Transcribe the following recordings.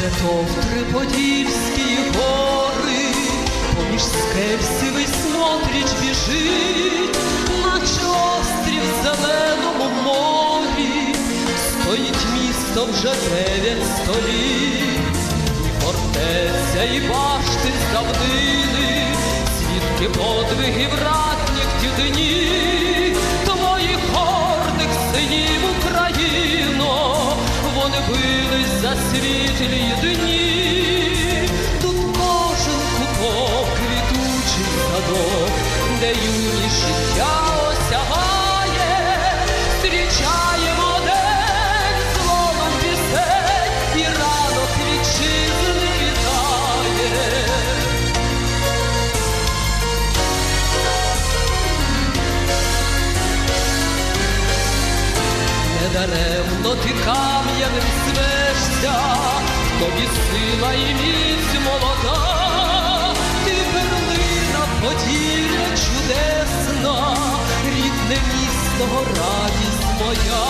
де то в Триподільські гори, поміж скепсі сивий смотріч біжить, наче острів в зеленому морі, стоїть місто вже дев'ять століть, і фортеця, і башти з давнини, свідки подвигів рад. Світлі дні, тут кожен куток квітучий садок, де юність життя осягає, зустрічаємо день словом пісень, і ранок вітчизни вітає. Недаремно ти кам'яним звешся, тобі сила і міць молода, ти перлина поділля чудесна, рідне місто, радість моя,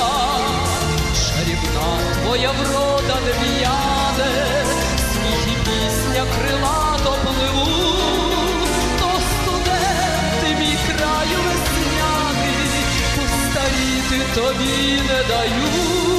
чарівна твоя врода нев'яне, сміх і пісня крилато пливуть, то студенти мій краю весняний, постаріти тобі не дають,